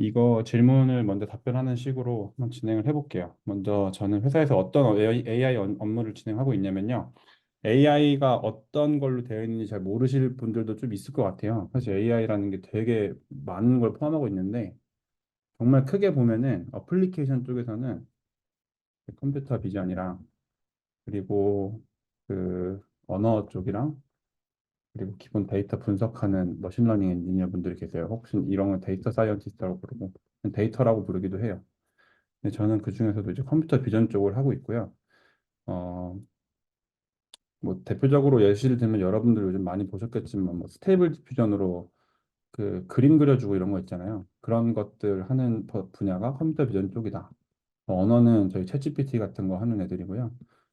이거 질문을 먼저 답변하는 식으로 한번 진행을 해볼게요. 먼저 저는 회사에서 어떤 AI 업- 업무를 진행하고 있냐면요. AI가 어떤 걸로 되어 있는지 잘 모르실 분들도 좀 있을 것 같아요. 사실 AI라는 게 되게 많은 걸 포함하고 있는데 정말 크게 보면은 어플리케이션 쪽에서는 그 컴퓨터 비전이랑 그리고 그 언어 쪽이랑 그리고 기본 데이터 분석하는 머신러닝 엔지니어 분들이 계세요. 혹시 이런 건 데이터 사이언티스트라고 부르고 데이터라고 부르기도 해요. 근데 저는 그 중에서도 이제 컴퓨터 비전 쪽을 하고 있고요. 어, 뭐 대표적으로 예시를 들면 여러분들 요즘 많이 보셨겠지만 뭐 스테이블 디퓨전으로 그 그림 그려주고 이런 거 있잖아요. 그런 것들 하는 버- 분야가 컴퓨터 비전 쪽이다. 어, 언어는 저희 챗GPT 같은 거 하는 애들이고요.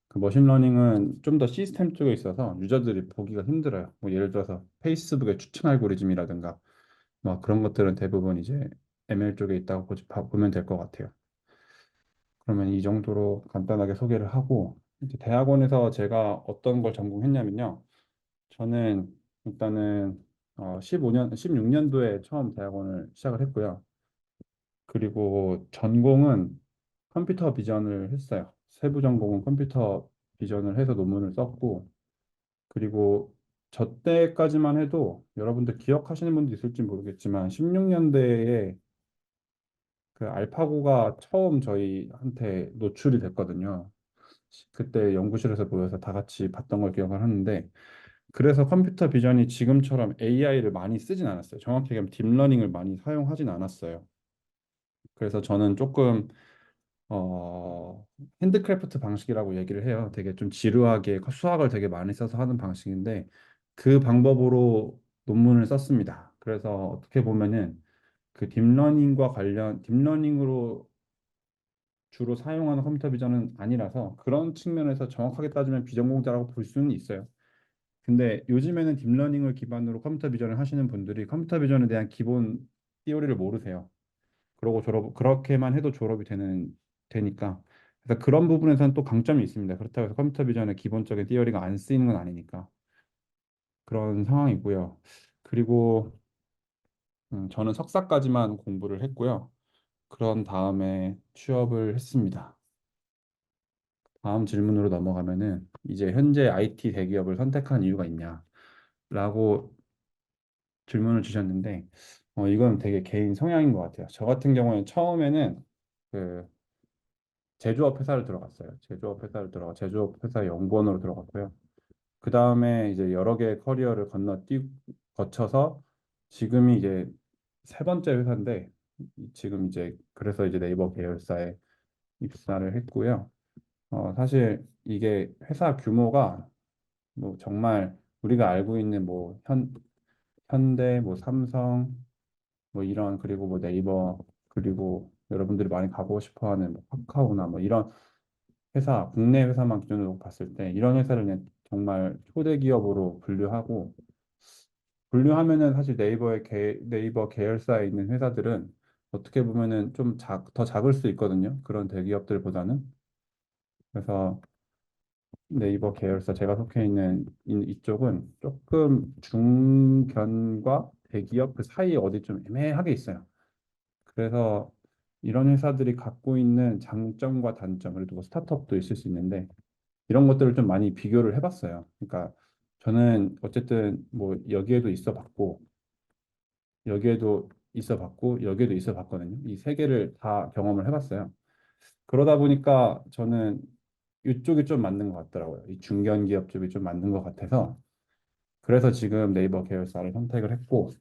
그 머신러닝은 좀 더 시스템 쪽에 있어서 유저들이 보기가 힘들어요. 뭐 예를 들어서 페이스북의 추천 알고리즘이라든가 뭐 그런 것들은 대부분 이제 ML 쪽에 있다고 봐- 보면 될 것 같아요. 그러면 이 정도로 간단하게 소개를 하고 이제 대학원에서 제가 어떤 걸 전공했냐면요. 저는 일단은 어, 15년, 16년도에 처음 대학원을 시작을 했고요. 그리고 전공은 컴퓨터 비전을 했어요. 세부 전공은 컴퓨터 비전을 해서 논문을 썼고, 그리고 저 때까지만 해도 여러분들 기억하시는 분도 있을지 모르겠지만 16년대에 그 알파고가 처음 저희한테 노출이 됐거든요. 그때 연구실에서 모여서 다 같이 봤던 걸 기억을 하는데, 그래서 컴퓨터 비전이 지금처럼 AI를 많이 쓰진 않았어요. 정확히 얘기하면 딥러닝을 많이 사용하진 않았어요. 그래서 저는 조금 어, 핸드크래프트 방식이라고 얘기를 해요. 되게 좀 지루하게 수학을 되게 많이 써서 하는 방식인데 그 방법으로 논문을 썼습니다. 그래서 어떻게 보면은 그 딥러닝과 관련 딥러닝으로 주로 사용하는 컴퓨터 비전은 아니라서 그런 측면에서 정확하게 따지면 비전공자라고 볼 수는 있어요. 근데 요즘에는 딥러닝을 기반으로 컴퓨터 비전을 하시는 분들이 컴퓨터 비전에 대한 기본 티오리를 모르세요. 그러고 졸업 그렇게만 해도 졸업이 되는 되니까 그래서 그런 부분에서는 또 강점이 있습니다. 그렇다고 해서 컴퓨터 비전의 기본적인 티어리가 안 쓰이는 건 아니니까 그런 상황이고요. 그리고 음, 저는 석사까지만 공부를 했고요. 그런 다음에 취업을 했습니다. 다음 질문으로 넘어가면은 이제 현재 IT 대기업을 선택한 이유가 있냐라고 질문을 주셨는데 어, 이건 되게 개인 성향인 것 같아요. 저 같은 경우에는 처음에는 그 제조업 회사를 들어갔어요. 제조업 회사를 들어가 제조업 회사 연구원으로 들어갔고요. 그 다음에 이제 여러 개의 커리어를 건너뛰 거쳐서 지금이 이제 세 번째 회사인데 지금 이제 그래서 이제 네이버 계열사에 입사를 했고요. 어, 사실 이게 회사 규모가 뭐 정말 우리가 알고 있는 뭐 현, 현대, 뭐 삼성, 뭐 이런 그리고 뭐 네이버 그리고 여러분들이 많이 가보고 싶어하는 뭐 카카오나 뭐 이런 회사, 국내 회사만 기준으로 봤을 때 이런 회사를 정말 초대 기업으로 분류하고 분류하면은 사실 네이버의 계, 네이버 계열사에 있는 회사들은 어떻게 보면은 좀 작, 더 작을 수 있거든요. 그런 대기업들보다는. 그래서 네이버 계열사 제가 속해 있는 이, 이쪽은 조금 중견과 대기업 그 사이에 어디 좀 애매하게 있어요. 그래서 이런 회사들이 갖고 있는 장점과 단점, 뭐 스타트업도 있을 수 있는데 이런 것들을 좀 많이 비교를 해봤어요. 그러니까 저는 어쨌든 뭐 여기에도 있어 봤고 여기에도 있어 봤고 여기에도 있어 봤거든요. 이 세 개를 다 경험을 해봤어요. 그러다 보니까 저는 이쪽이 좀 맞는 것 같더라고요. 이 중견 기업 쪽이 좀 맞는 것 같아서 그래서 지금 네이버 계열사를 선택을 했고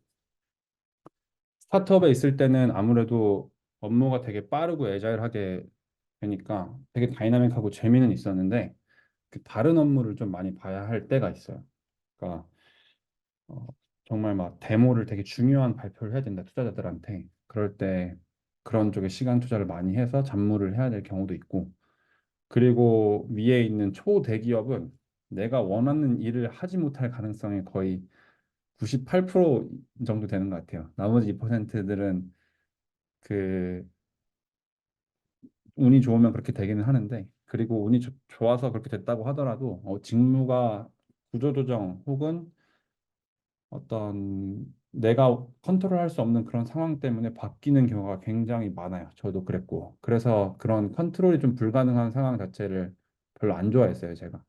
스타트업에 있을 때는 아무래도 업무가 되게 빠르고 애자일하게 되니까 되게 다이나믹하고 재미는 있었는데 그 다른 업무를 좀 많이 봐야 할 때가 있어요. 그러니까 어, 정말 막 데모를 되게 중요한 발표를 해야 된다 투자자들한테 그럴 때 그런 쪽에 시간 투자를 많이 해서 잡무를 해야 될 경우도 있고 그리고 위에 있는 초대기업은 내가 원하는 일을 하지 못할 가능성이 거의 98% 정도 되는 것 같아요. 나머지 2%들은 그 운이 좋으면 그렇게 되기는 하는데 그리고 운이 좋- 좋아서 그렇게 됐다고 하더라도 어, 직무가 구조조정 혹은 어떤 내가 컨트롤할 수 없는 그런 상황 때문에 바뀌는 경우가 굉장히 많아요. 저도 그랬고. 그래서 그런 컨트롤이 좀 불가능한 상황 자체를 별로 안 좋아했어요, 제가.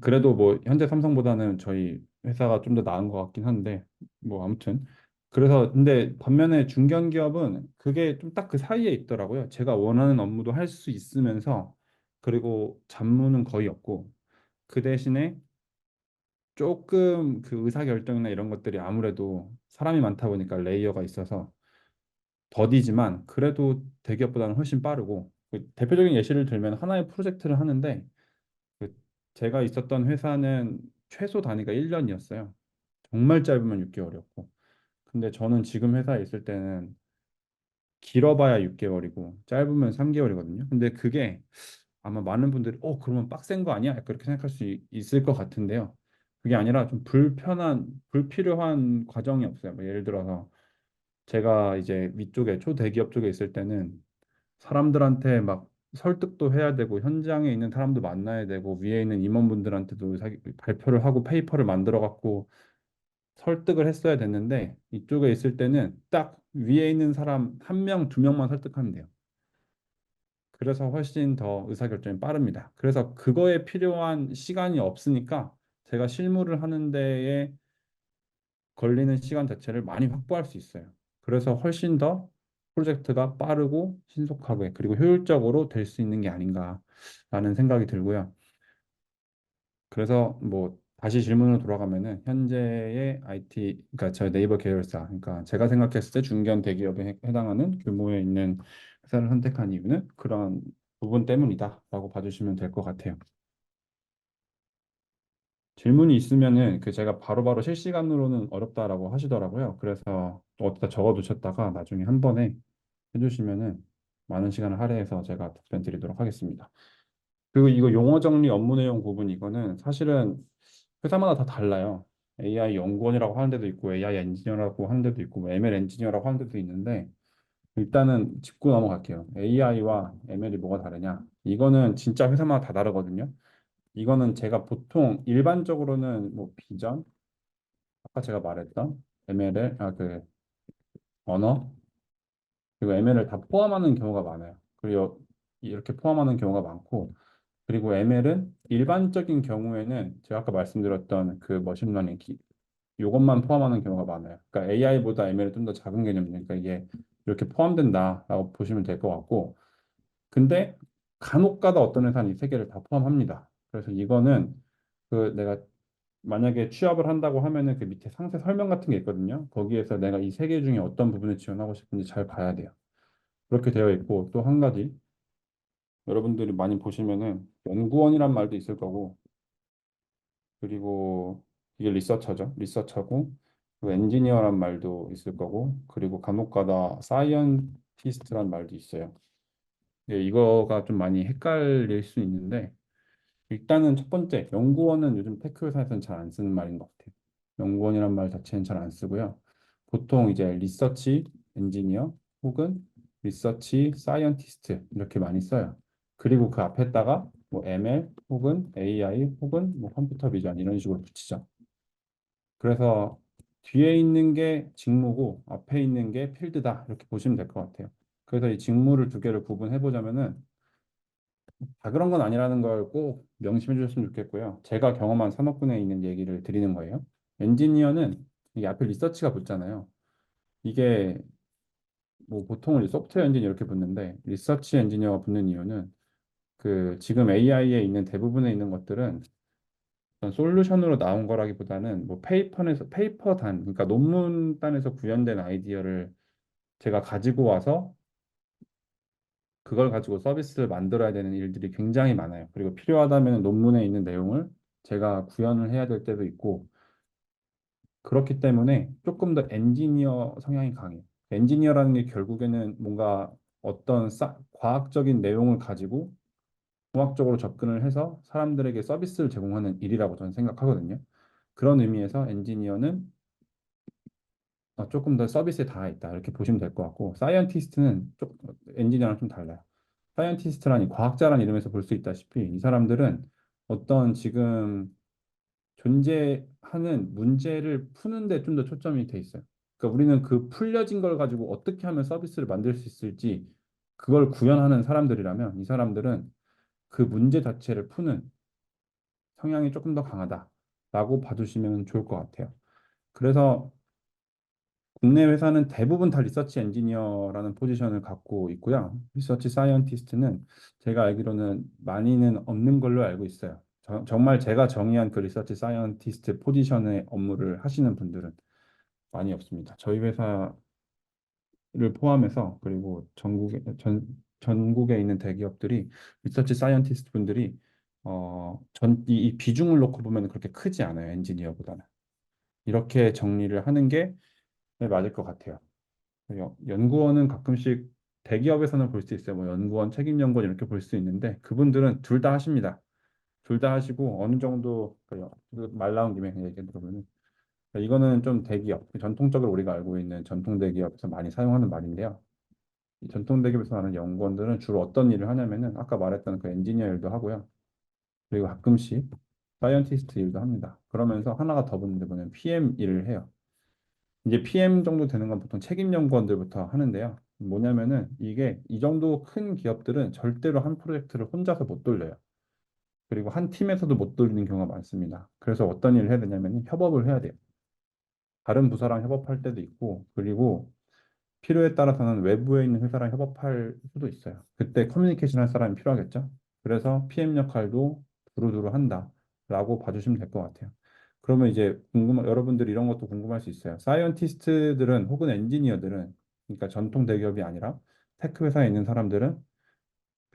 그래도 뭐 현재 삼성보다는 저희 회사가 좀 더 나은 것 같긴 한데 뭐 아무튼 그래서 근데 반면에 중견기업은 그게 좀 딱 그 사이에 있더라고요. 제가 원하는 업무도 할 수 있으면서 그리고 잡무는 거의 없고 그 대신에 조금 그 의사결정이나 이런 것들이 아무래도 사람이 많다 보니까 레이어가 있어서 더디지만 그래도 대기업보다는 훨씬 빠르고 그 대표적인 예시를 들면 하나의 프로젝트를 하는데 그 제가 있었던 회사는 최소 단위가 1년이었어요. 정말 짧으면 6개월이었고 근데 저는 지금 회사에 있을 때는 길어봐야 6개월이고 짧으면 3개월이거든요. 근데 그게 아마 많은 분들이 어 그러면 빡센 거 아니야? 그렇게 생각할 수 있- 있을 것 같은데요. 그게 아니라 좀 불편한 불필요한 과정이 없어요. 뭐 예를 들어서 제가 이제 위쪽에 초대기업 쪽에 있을 때는 사람들한테 막 설득도 해야 되고 현장에 있는 사람도 만나야 되고 위에 있는 임원분들한테도 사- 발표를 하고 페이퍼를 만들어 갖고 설득을 했어야 됐는데 이쪽에 있을 때는 딱 위에 있는 사람 한 명, 두 명만 설득하면 돼요. 그래서 훨씬 더 의사결정이 빠릅니다. 그래서 그거에 필요한 시간이 없으니까 제가 실무를 하는 데에 걸리는 시간 자체를 많이 확보할 수 있어요. 그래서 훨씬 더 프로젝트가 빠르고 신속하게 그리고 효율적으로 될 수 있는 게 아닌가라는 생각이 들고요. 그래서 뭐 다시 질문으로 돌아가면은 현재의 IT 그러니까 저 네이버 계열사 그러니까 제가 생각했을 때 중견 대기업에 해- 해당하는 규모에 있는 회사를 선택한 이유는 그런 부분 때문이다라고 봐주시면 될 것 같아요. 질문이 있으면은 그 제가 바로 바로 실시간으로는 어렵다라고 하시더라고요. 그래서 어디다 적어두셨다가 나중에 한 번에 해주시면은 많은 시간을 할애해서 제가 답변 드리도록 하겠습니다. 그리고 이거 용어 정리 업무 내용 부분 이거는 사실은 회사마다 다 달라요. AI 연구원이라고 하는 데도 있고 AI 엔지니어라고 하는 데도 있고 뭐 ML 엔지니어라고 하는 데도 있는데 일단은 짚고 넘어갈게요. AI와 ML이 뭐가 다르냐? 이거는 진짜 회사마다 다 다르거든요. 이거는 제가 보통 일반적으로는 뭐 비전, 아까 제가 말했던 ML을 아 그 언어 그리고 ML을 다 포함하는 경우가 많아요. 그리고 이렇게 포함하는 경우가 많고 그리고 ML은 일반적인 경우에는 제가 아까 말씀드렸던 그 머신러닝 기, 이것만 포함하는 경우가 많아요. 그러니까 AI보다 ML이 좀 더 작은 개념이니까 이게 이렇게 포함된다라고 보시면 될 것 같고 근데 간혹가다 어떤 회사는 이 세 개를 다 포함합니다. 그래서 이거는 그 내가 만약에 취업을 한다고 하면은 그 밑에 상세 설명 같은 게 있거든요. 거기에서 내가 이 세 개 중에 어떤 부분을 지원하고 싶은지 잘 봐야 돼요. 그렇게 되어 있고 또 한 가지 여러분들이 많이 보시면은 연구원이란 말도 있을 거고 그리고 이게 리서처죠. 리서처고 그리고 엔지니어란 말도 있을 거고 그리고 간혹가다 사이언티스트란 말도 있어요. 예, 이거가 좀 많이 헷갈릴 수 있는데 일단은 첫 번째 연구원은 요즘 테크 회사에서는 잘 안 쓰는 말인 것 같아요. 연구원이란 말 자체는 잘 안 쓰고요. 보통 이제 리서치 엔지니어 혹은 리서치 사이언티스트 이렇게 많이 써요. 그리고 그 앞에다가 뭐 ML 혹은 AI 혹은 뭐 컴퓨터 비전 이런 식으로 붙이죠. 그래서 뒤에 있는 게 직무고 앞에 있는 게 필드다 이렇게 보시면 될 것 같아요. 그래서 이 직무를 두 개를 구분해 보자면은 다 그런 건 아니라는 걸 꼭 명심해 주셨으면 좋겠고요. 제가 경험한 산업군에 있는 얘기를 드리는 거예요. 엔지니어는 이게 앞에 리서치가 붙잖아요. 이게 뭐 보통은 소프트웨어 엔지니어 이렇게 붙는데 리서치 엔지니어가 붙는 이유는 그 지금 AI에 있는 대부분에 있는 것들은 솔루션으로 나온 거라기보다는 뭐 페이퍼에서 페이퍼 단 그러니까 논문 단에서 구현된 아이디어를 제가 가지고 와서 그걸 가지고 서비스를 만들어야 되는 일들이 굉장히 많아요. 그리고 필요하다면 논문에 있는 내용을 제가 구현을 해야 될 때도 있고 그렇기 때문에 조금 더 엔지니어 성향이 강해요. 엔지니어라는 게 결국에는 뭔가 어떤 싸, 과학적인 내용을 가지고 공학적으로 접근을 해서 사람들에게 서비스를 제공하는 일이라고 저는 생각하거든요. 그런 의미에서 엔지니어는 어, 조금 더 서비스에 닿아 있다 이렇게 보시면 될 것 같고 사이언티스트는 좀 엔지니어랑 좀 달라요. 사이언티스트라니 과학자라는 이름에서 볼 수 있다시피 이 사람들은 어떤 지금 존재하는 문제를 푸는데 좀 더 초점이 돼 있어요. 그러니까 우리는 그 풀려진 걸 가지고 어떻게 하면 서비스를 만들 수 있을지 그걸 구현하는 사람들이라면 이 사람들은 그 문제 자체를 푸는 성향이 조금 더 강하다라고 봐주시면 좋을 것 같아요. 그래서 국내 회사는 대부분 다 리서치 엔지니어라는 포지션을 갖고 있고요. 리서치 사이언티스트는 제가 알기로는 많이는 없는 걸로 알고 있어요. 저- 정말 제가 정의한 그 리서치 사이언티스트 포지션의 업무를 하시는 분들은 많이 없습니다. 저희 회사를 포함해서 그리고 전국에 전 전국에 있는 대기업들이 리서치 사이언티스트 분들이 어, 전, 이, 이 비중을 놓고 보면 그렇게 크지 않아요. 엔지니어보다는. 이렇게 정리를 하는 게 네, 맞을 것 같아요. 연- 연구원은 가끔씩 대기업에서는 볼 수 있어요. 뭐 연구원, 책임연구원 이렇게 볼 수 있는데 그분들은 둘 다 하십니다. 둘 다 하시고 어느 정도 그말 나온 김에 그냥 얘기 들어보면 이거는 좀 대기업, 전통적으로 우리가 알고 있는 전통 대기업에서 많이 사용하는 말인데요. 이 전통 대기업에서 하는 연구원들은 주로 어떤 일을 하냐면은 아까 말했던 그 엔지니어 일도 하고요. 그리고 가끔씩 사이언티스트 일도 합니다. 그러면서 하나가 더 붙는데 뭐냐면 PM 일을 해요. 이제 PM 정도 되는 건 보통 책임 연구원들부터 하는데요. 뭐냐면은 이게 이 정도 큰 기업들은 절대로 한 프로젝트를 혼자서 못 돌려요. 그리고 한 팀에서도 못 돌리는 경우가 많습니다. 그래서 어떤 일을 해야 되냐면 협업을 해야 돼요. 다른 부서랑 협업할 때도 있고, 그리고 필요에 따라서는 외부에 있는 회사랑 협업할 수도 있어요. 그때 커뮤니케이션 할 사람이 필요하겠죠. 그래서 PM 역할도 두루두루 한다라고 봐주시면 될 것 같아요. 그러면 이제 궁금 여러분들 이런 것도 궁금할 수 있어요. 사이언티스트들은 혹은 엔지니어들은 그러니까 전통 대기업이 아니라 테크 회사에 있는 사람들은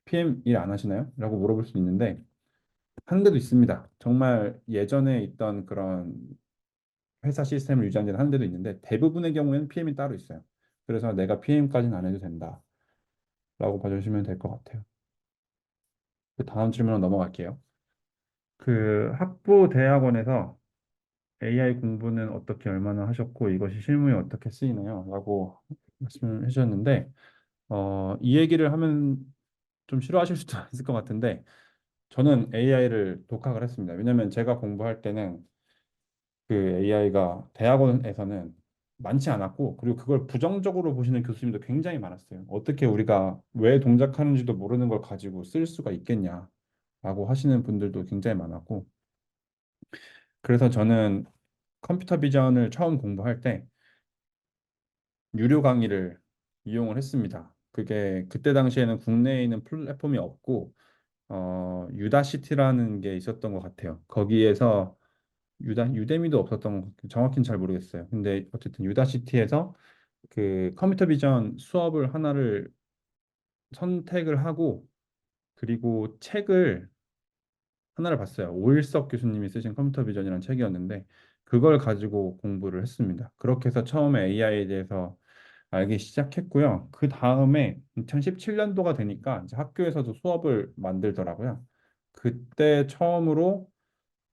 PM 일 안 하시나요? 라고 물어볼 수 있는데 한 데도 있습니다. 정말 예전에 있던 그런 회사 시스템을 유지하는 데는 한 데도 있는데 대부분의 경우에는 PM이 따로 있어요. 그래서 내가 PM까지는 안 해도 된다. 라고 봐주시면 될 것 같아요. 그 다음 질문으로 넘어갈게요. 그 학부 대학원에서 AI 공부는 어떻게 얼마나 하셨고 이것이 실무에 어떻게 쓰이나요? 라고 말씀을 해주셨는데 어, 이 얘기를 하면 좀 싫어하실 수도 있을 것 같은데 저는 AI를 독학을 했습니다. 왜냐하면 제가 공부할 때는 그 AI가 대학원에서는 많지 않았고 그리고 그걸 부정적으로 보시는 교수님도 굉장히 많았어요. 어떻게 우리가 왜 동작하는지도 모르는 걸 가지고 쓸 수가 있겠냐라고 하시는 분들도 굉장히 많았고 그래서 저는 컴퓨터 비전을 처음 공부할 때 유료 강의를 이용을 했습니다. 그게 그때 당시에는 국내에 있는 플랫폼이 없고 어, 유다시티라는 게 있었던 것 같아요. 거기에서 유다 유대미도 없었던 것 같아요. 정확히는 잘 모르겠어요. 근데 어쨌든 유다시티에서 그 컴퓨터 비전 수업을 하나를 선택을 하고 그리고 책을 하나를 봤어요. 오일석 교수님이 쓰신 컴퓨터 비전이라는 책이었는데 그걸 가지고 공부를 했습니다. 그렇게 해서 처음에 AI에 대해서 알기 시작했고요. 그 다음에 2017년도가 되니까 이제 학교에서도 수업을 만들더라고요. 그때 처음으로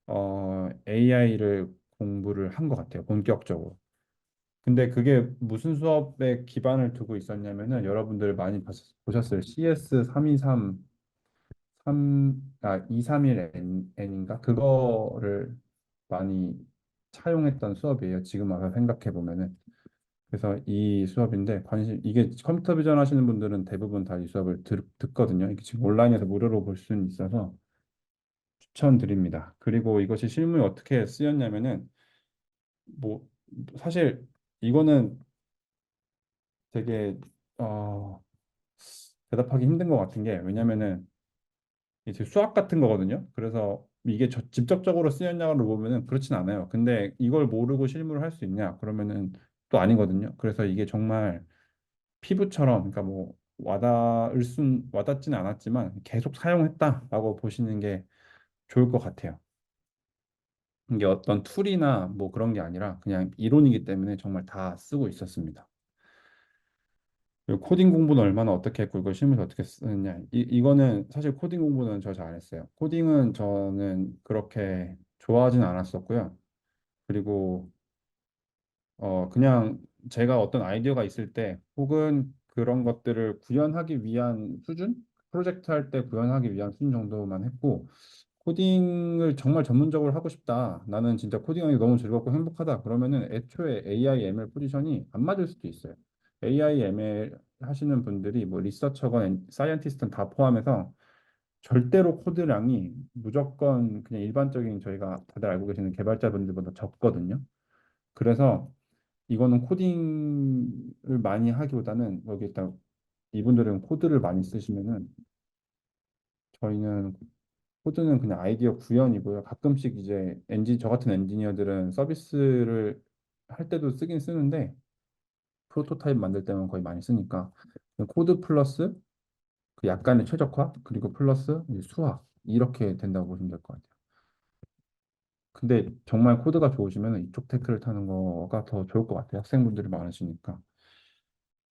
어, AI를 공부를 한 것 같아요. 본격적으로. 근데 그게 무슨 수업에 기반을 두고 있었냐면은 여러분들 많이 봤- 보셨어요. CS 323 3, 아, 231N인가? 그거를 많이 차용했던 수업이에요. 지금 와서 생각해 보면은. 그래서 이 수업인데 관심 이게 컴퓨터 비전 하시는 분들은 대부분 다 이 수업을 들, 듣거든요. 이게 지금 온라인에서 무료로 볼 수는 있어서 추천드립니다. 그리고 이것이 실무에 어떻게 쓰였냐면은 뭐 사실 이거는 되게 어, 대답하기 힘든 것 같은 게 왜냐면은 이제 수학 같은 거거든요. 그래서 이게 저- 직접적으로 쓰였냐를 보면은 그렇진 않아요. 근데 이걸 모르고 실무를 할 수 있냐? 그러면은 또 아니거든요. 그래서 이게 정말 피부처럼 그러니까 뭐 와닿을 순 와닿지는 않았지만 계속 사용했다라고 보시는 게 좋을 것 같아요. 이게 어떤 툴이나 뭐 그런 게 아니라 그냥 이론이기 때문에 정말 다 쓰고 있었습니다. 코딩 공부는 얼마나 어떻게 했고 이걸 실무에서 어떻게 쓰느냐 이, 이거는 사실 코딩 공부는 저 잘 안 했어요. 코딩은 저는 그렇게 좋아하진 않았었고요. 그리고 어 그냥 제가 어떤 아이디어가 있을 때 혹은 그런 것들을 구현하기 위한 수준 프로젝트 할 때 구현하기 위한 수준 정도만 했고 코딩을 정말 전문적으로 하고 싶다. 나는 진짜 코딩하기 너무 즐겁고 행복하다. 그러면은 애초에 AI ML 포지션이 안 맞을 수도 있어요. AI ML 하시는 분들이 뭐 리서처건 사이언티스트는 다 포함해서 절대로 코드량이 무조건 그냥 일반적인 저희가 다들 알고 계시는 개발자분들보다 적거든요. 그래서 이거는 코딩을 많이 하기보다는 여기 일단 이분들은 코드를 많이 쓰시면은 저희는 코드는 그냥 아이디어 구현이고요. 가끔씩 이제 엔진 저 같은 엔지니어들은 서비스를 할 때도 쓰긴 쓰는데 프로토타입 만들 때만 거의 많이 쓰니까 코드 플러스 그 약간의 최적화 그리고 플러스 수학 이렇게 된다고 보시면 될 것 같아요. 근데 정말 코드가 좋으시면 이쪽 테크를 타는 거가 더 좋을 것 같아요. 학생분들이 많으시니까.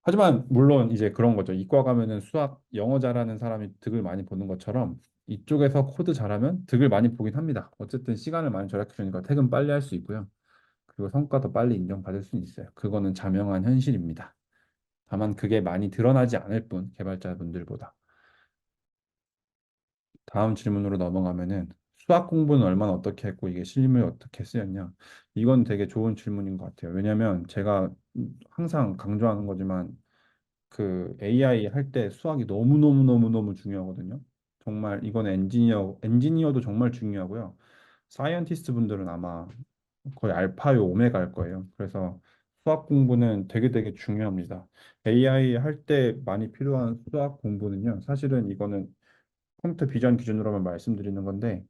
하지만 물론 이제 그런 거죠. 이과 가면은 수학, 영어 잘하는 사람이 득을 많이 보는 것처럼 이쪽에서 코드 잘하면 득을 많이 보긴 합니다. 어쨌든 시간을 많이 절약해 주니까 퇴근 빨리 할 수 있고요. 그리고 성과도 빨리 인정받을 수는 있어요. 그거는 자명한 현실입니다. 다만 그게 많이 드러나지 않을 뿐, 개발자분들보다. 다음 질문으로 넘어가면은 수학 공부는 얼마나 어떻게 했고 이게 실무에 어떻게 쓰였냐? 이건 되게 좋은 질문인 것 같아요. 왜냐하면 제가 항상 강조하는 거지만 그 AI 할 때 수학이 너무 너무 너무 너무 중요하거든요. 정말 이건 엔지니어, 엔지니어도 정말 중요하고요. 사이언티스트 분들은 아마 거의 알파요 오메가일 거예요. 그래서 수학 공부는 되게 되게 중요합니다. AI 할 때 많이 필요한 수학 공부는요. 사실은 이거는 컴퓨터 비전 기준으로만 말씀드리는 건데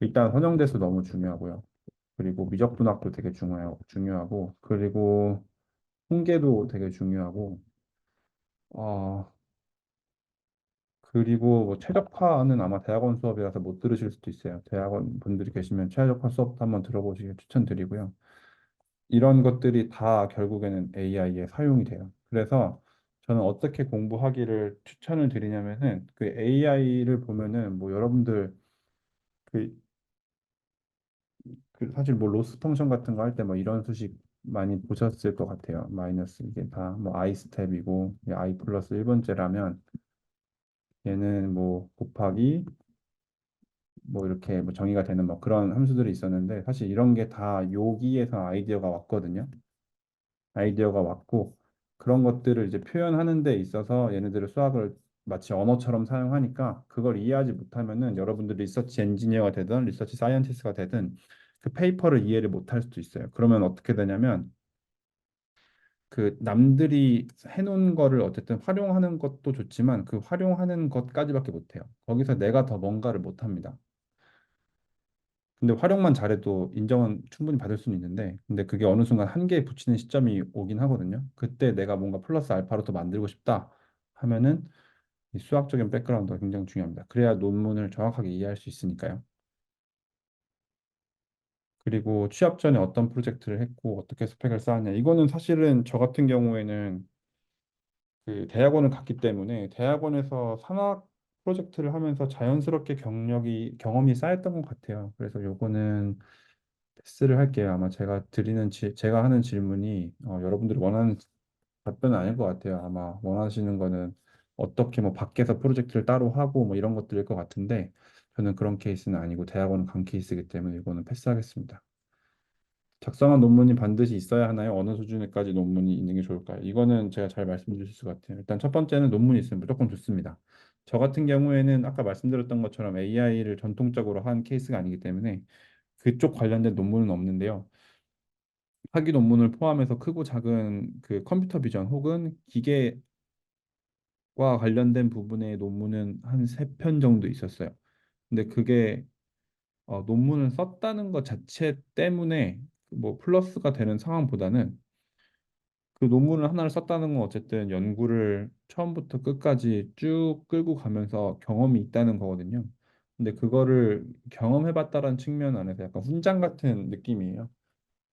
일단 혼용대수 너무 중요하고요. 그리고 미적분학도 되게 중요하고, 중요하고 그리고 통계도 되게 중요하고 어, 그리고 뭐 최적화는 아마 대학원 수업이라서 못 들으실 수도 있어요. 대학원 분들이 계시면 최적화 수업도 한번 들어보시길 추천드리고요. 이런 것들이 다 결국에는 AI에 사용이 돼요. 그래서 저는 어떻게 공부하기를 추천을 드리냐면은 그 AI를 보면은 뭐 여러분들 그, 그 사실 뭐 로스 펑션 같은 거 할 때 뭐 이런 수식 많이 보셨을 것 같아요. 마이너스 이게 다 뭐 i 스텝이고 i 플러스 1번째라면 얘는 뭐 곱하기 뭐 이렇게 뭐 정의가 되는 뭐 그런 함수들이 있었는데 사실 이런 게 다 여기에서 아이디어가 왔거든요. 아이디어가 왔고 그런 것들을 이제 표현하는 데 있어서 얘네들을 수학을 마치 언어처럼 사용하니까 그걸 이해하지 못하면은 여러분들 리서치 엔지니어가 되든 리서치 사이언티스트가 되든 그 페이퍼를 이해를 못할 수도 있어요. 그러면 어떻게 되냐면 그 남들이 해놓은 거를 어쨌든 활용하는 것도 좋지만 그 활용하는 것까지밖에 못해요. 거기서 내가 더 뭔가를 못합니다. 근데 활용만 잘해도 인정은 충분히 받을 수는 있는데 근데 그게 어느 순간 한계에 부치는 시점이 오긴 하거든요. 그때 내가 뭔가 플러스 알파로 더 만들고 싶다 하면은 이 수학적인 백그라운드가 굉장히 중요합니다. 그래야 논문을 정확하게 이해할 수 있으니까요. 그리고 취업 전에 어떤 프로젝트를 했고 어떻게 스펙을 쌓았냐. 이거는 사실은 저 같은 경우에는 그 대학원을 갔기 때문에 대학원에서 산학 프로젝트를 하면서 자연스럽게 경력이 경험이 쌓였던 것 같아요. 그래서 요거는 패스를 할게요. 아마 제가 드리는 지, 제가 하는 질문이 어, 여러분들이 원하는 답변은 아닐 것 같아요. 아마 원하시는 거는 어떻게 뭐 밖에서 프로젝트를 따로 하고 뭐 이런 것들일 것 같은데 저는 그런 케이스는 아니고 대학원은 간 케이스이기 때문에 이거는 패스하겠습니다. 작성한 논문이 반드시 있어야 하나요? 어느 수준까지 논문이 있는 게 좋을까요? 이거는 제가 잘 말씀드릴 수 같아요. 일단 첫 번째는 논문이 있으면 무조건 좋습니다. 저 같은 경우에는 아까 말씀드렸던 것처럼 AI를 전통적으로 한 케이스가 아니기 때문에 그쪽 관련된 논문은 없는데요. 학위 논문을 포함해서 크고 작은 그 컴퓨터 비전 혹은 기계와 관련된 부분의 논문은 한 세 편 정도 있었어요. 근데 그게 어, 논문을 썼다는 것 자체 때문에 뭐 플러스가 되는 상황보다는 그 논문을 하나를 썼다는 건 어쨌든 연구를 처음부터 끝까지 쭉 끌고 가면서 경험이 있다는 거거든요. 근데 그거를 경험해봤다는 측면 안에서 약간 훈장 같은 느낌이에요.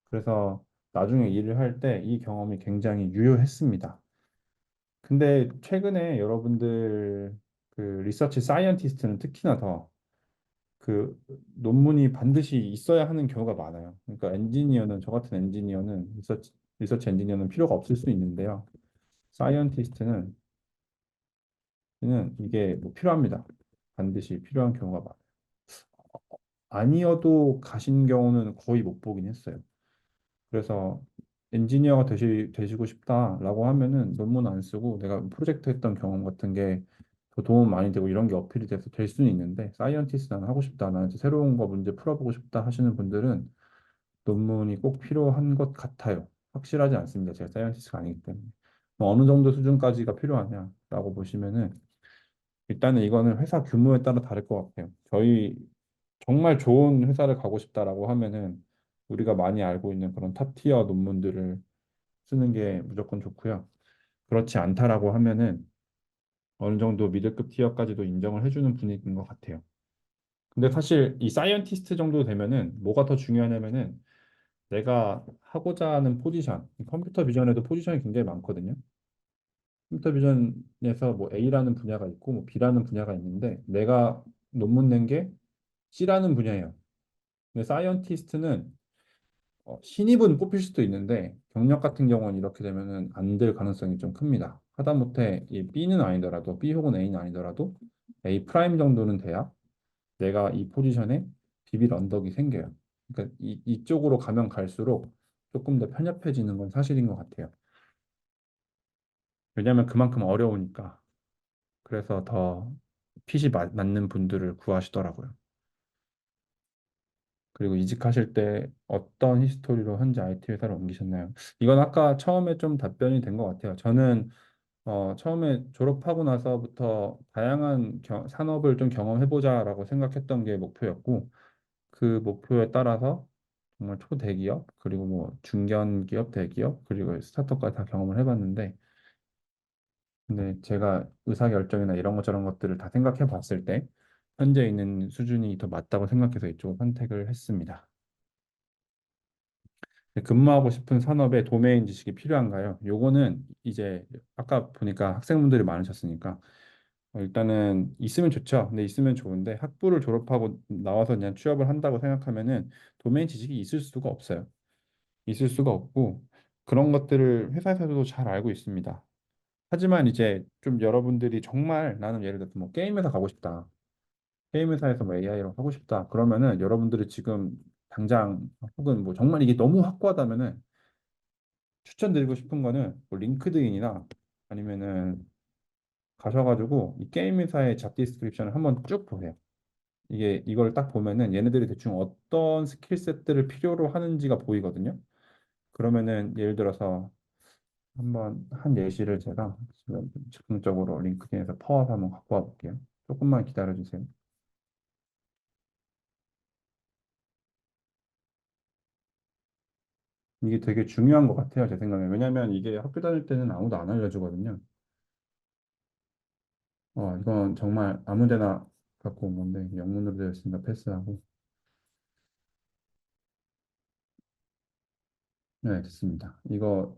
그래서 나중에 일을 할 때 이 경험이 굉장히 유효했습니다. 근데 최근에 여러분들 그 리서치 사이언티스트는 특히나 더 그 논문이 반드시 있어야 하는 경우가 많아요. 그러니까 엔지니어는 저 같은 엔지니어는 리서치 리서치 엔지니어는 필요가 없을 수 있는데요. 사이언티스트는 는 이게 뭐 필요합니다. 반드시 필요한 경우가 많아요. 아니어도 가신 경우는 거의 못 보긴 했어요. 그래서 엔지니어가 되시, 되시고 싶다라고 하면은 논문 안 쓰고 내가 프로젝트 했던 경험 같은 게 더 도움 많이 되고 이런 게 어필이 돼서 될 수는 있는데 사이언티스트 나는 하고 싶다 나는 새로운 거 문제 풀어보고 싶다 하시는 분들은 논문이 꼭 필요한 것 같아요. 확실하지 않습니다. 제가 사이언티스트가 아니기 때문에. 뭐 어느 정도 수준까지가 필요하냐라고 보시면은 일단은 이거는 회사 규모에 따라 다를 것 같아요. 저희 정말 좋은 회사를 가고 싶다라고 하면은 우리가 많이 알고 있는 그런 탑티어 논문들을 쓰는 게 무조건 좋고요. 그렇지 않다라고 하면은 어느 정도 미들급 티어까지도 인정을 해주는 분위기인 것 같아요. 근데 사실 이 사이언티스트 정도 되면은 뭐가 더 중요하냐면은 내가 하고자 하는 포지션, 컴퓨터 비전에도 포지션이 굉장히 많거든요. 컴퓨터 비전에서 뭐 A라는 분야가 있고 뭐 B라는 분야가 있는데 내가 논문 낸 게 C라는 분야예요. 근데 사이언티스트는 어, 신입은 뽑힐 수도 있는데 경력 같은 경우는 이렇게 되면은 안 될 가능성이 좀 큽니다. 하다못해 이 B는 아니더라도 B 혹은 A는 아니더라도 A 프라임 정도는 돼야 내가 이 포지션에 비빌 언덕이 생겨요. 그러니까 이, 이쪽으로 가면 갈수록 조금 더 편협해지는 건 사실인 것 같아요. 왜냐하면 그만큼 어려우니까. 그래서 더 핏이 맞, 맞는 분들을 구하시더라고요. 그리고 이직하실 때 어떤 히스토리로 현재 IT 회사를 옮기셨나요? 이건 아까 처음에 좀 답변이 된 것 같아요. 저는 어, 처음에 졸업하고 나서부터 다양한 겨- 산업을 좀 경험해보자라고 생각했던 게 목표였고, 그 목표에 따라서 정말 초대기업, 그리고 뭐 중견기업, 대기업, 그리고 스타트업까지 다 경험을 해봤는데, 근데 제가 의사결정이나 이런 것 저런 것들을 다 생각해 봤을 때, 현재 있는 수준이 더 맞다고 생각해서 이쪽을 선택을 했습니다. 근무하고 싶은 산업에 도메인 지식이 필요한가요? 요거는 이제 아까 보니까 학생분들이 많으셨으니까 어, 일단은 있으면 좋죠. 근데 있으면 좋은데 학부를 졸업하고 나와서 그냥 취업을 한다고 생각하면은 도메인 지식이 있을 수가 없어요. 있을 수가 없고 그런 것들을 회사에서도 잘 알고 있습니다. 하지만 이제 좀 여러분들이 정말 나는 예를 들어서 뭐 게임 회사 가고 싶다. 게임 회사에서 뭐 AI로 하고 싶다. 그러면은 여러분들이 지금 당장 혹은 뭐 정말 이게 너무 확고하다면은 추천드리고 싶은 거는 뭐 링크드인이나 아니면은 가셔가지고 이 게임 회사의 잡 디스크립션을 한번 쭉 보세요. 이게 이걸 딱 보면은 얘네들이 대충 어떤 스킬셋들을 필요로 하는지가 보이거든요. 그러면은 예를 들어서 한번 한 예시를 제가 지금 즉흥적으로 링크드인에서 퍼와서 한번 갖고 와 볼게요. 조금만 기다려 주세요. 이게 되게 중요한 것 같아요, 제 생각에. 왜냐면 이게 학교 다닐 때는 아무도 안 알려주거든요. 어, 이건 정말 아무 데나 갖고 온 건데, 영문으로 되어 있으니까 패스하고. 네, 됐습니다. 이거,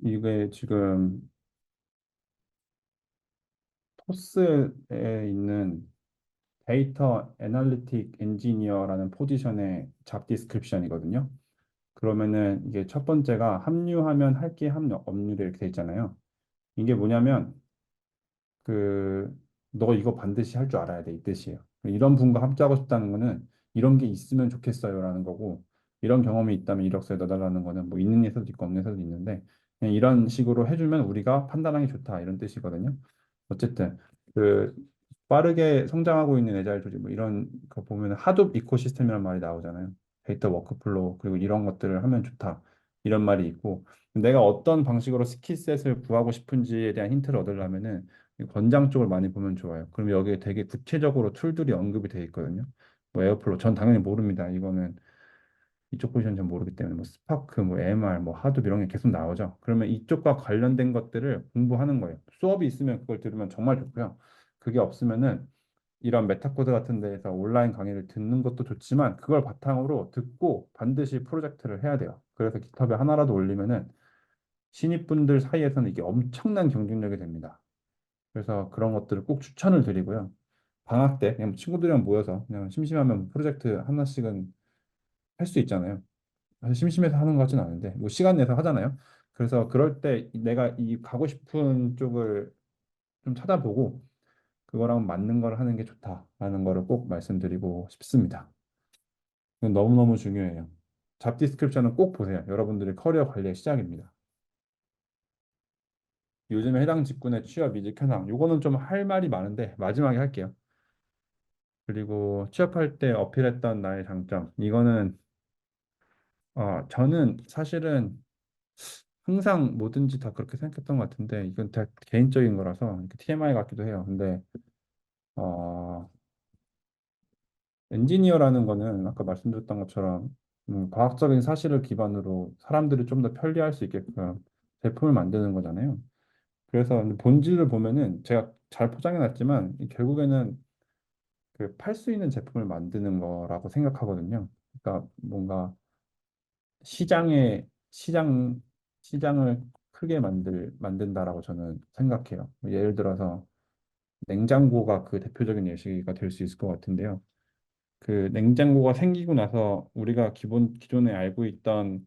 이게 지금 토스에 있는 데이터 애널리틱 엔지니어라는 포지션의 잡 디스크립션이거든요. 그러면은 이게 첫 번째가 합류하면 할 게 합류, 없류 이렇게 돼 있잖아요. 이게 뭐냐면 그 너 이거 반드시 할 줄 알아야 돼 이 뜻이에요. 이런 분과 합작하고 싶다는 거는 이런 게 있으면 좋겠어요라는 거고 이런 경험이 있다면 이력서에 넣어달라는 거는 뭐 있는 회사도 있고 없는 회사도 있는데 그냥 이런 식으로 해주면 우리가 판단하기 좋다 이런 뜻이거든요. 어쨌든 그 빠르게 성장하고 있는 애자일 조직 뭐 이런 거 보면 하둡 이코시스템이라는 말이 나오잖아요. 데이터 워크플로우 그리고 이런 것들을 하면 좋다 이런 말이 있고 내가 어떤 방식으로 스킬셋을 구하고 싶은지에 대한 힌트를 얻으려면은 이 권장 쪽을 많이 보면 좋아요. 그럼 여기에 되게 구체적으로 툴들이 언급이 되어 있거든요. 뭐 에어플로우 전 당연히 모릅니다. 이거는 이쪽 포지션 전 모르기 때문에 뭐 스파크, 뭐 MR, 뭐 하둡 이런 게 계속 나오죠. 그러면 이쪽과 관련된 것들을 공부하는 거예요. 수업이 있으면 그걸 들으면 정말 좋고요. 그게 없으면은 이런 메타코드 같은 데에서 온라인 강의를 듣는 것도 좋지만 그걸 바탕으로 듣고 반드시 프로젝트를 해야 돼요. 그래서 깃허브에 하나라도 올리면은 신입분들 사이에서는 이게 엄청난 경쟁력이 됩니다. 그래서 그런 것들을 꼭 추천을 드리고요. 방학 때 그냥 친구들이랑 모여서 그냥 심심하면 프로젝트 하나씩은 할 수 있잖아요. 심심해서 하는 것 같진 않은데 뭐 시간 내서 하잖아요. 그래서 그럴 때 내가 이 가고 싶은 쪽을 좀 찾아보고 그거랑 맞는 걸 하는 게 좋다라는 거를 꼭 말씀드리고 싶습니다. 너무너무 중요해요. 잡 디스크립션은 꼭 보세요. 여러분들의 커리어 관리의 시작입니다. 요즘에 해당 직군의 취업 이직 현황. 요거는 좀 할 말이 많은데 마지막에 할게요. 그리고 취업할 때 어필했던 나의 장점. 이거는 어 저는 사실은 항상 뭐든지 다 그렇게 생각했던 것 같은데 이건 다 개인적인 거라서 TMI 같기도 해요. 근데 어 엔지니어라는 거는 아까 말씀드렸던 것처럼 음, 과학적인 사실을 기반으로 사람들이 좀 더 편리할 수 있게끔 제품을 만드는 거잖아요. 그래서 본질을 보면은 제가 잘 포장해 놨지만 이 결국에는 그 팔 수 있는 제품을 만드는 거라고 생각하거든요. 그러니까 뭔가 시장에 시장 시장을 크게 만들 만든다라고 저는 생각해요. 뭐 예를 들어서 냉장고가 그 대표적인 예시가 될 수 있을 것 같은데요. 그 냉장고가 생기고 나서 우리가 기본 기존에 알고 있던